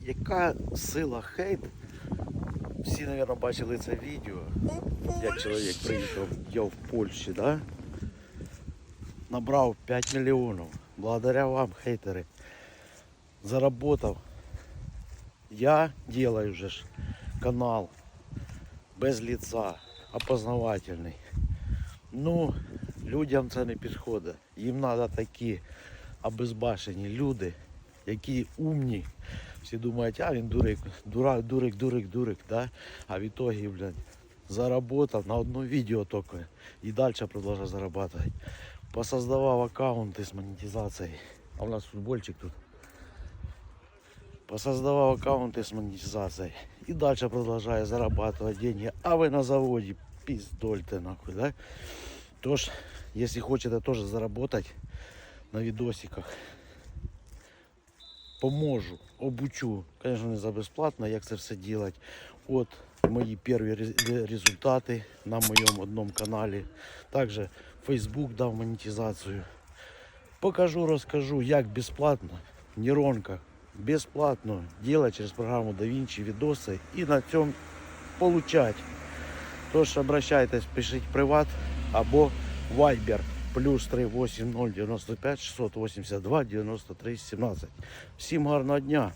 яка сила хейт. Всі, мабуть, бачили це відео. Як чоловік приїхав, я в Польщі, да? набрав 5 мільйонів. Благодаря вам, хейтери. Заработав. Я делаю вже ж канал без лица, опознавательний. Ну, людям це не підходить. Їм треба такі обезбашені люди, які умні. Всі думають, а він дурик, дурак, дурик, дурик, дурик, да? а в итоге, блядь, заработав на одно відео тільки і далі продовжує зарабатывать. Посоздавав аккаунти з монетизацією. А у нас футбольчик тут. Посоздавав аккаунти з монетизацією. І далі продовжує зарабатывать деньги. А ви на заводі піздольте нахуй, да? Тож, якщо хочете теж заработать на відосиках, поможу, обучу. Звісно, не за безплатно, як це все робити. От мої перші результати на моєму одному каналі. Також Facebook дав монетизацію. Покажу, розкажу, як безплатно, нейронка, безплатно делать через программу DaVinci відоси і на цьому получать. Тож обращайтесь, пишіть приват або Viber плюс 38095 682 93 17. Всім гарного дня!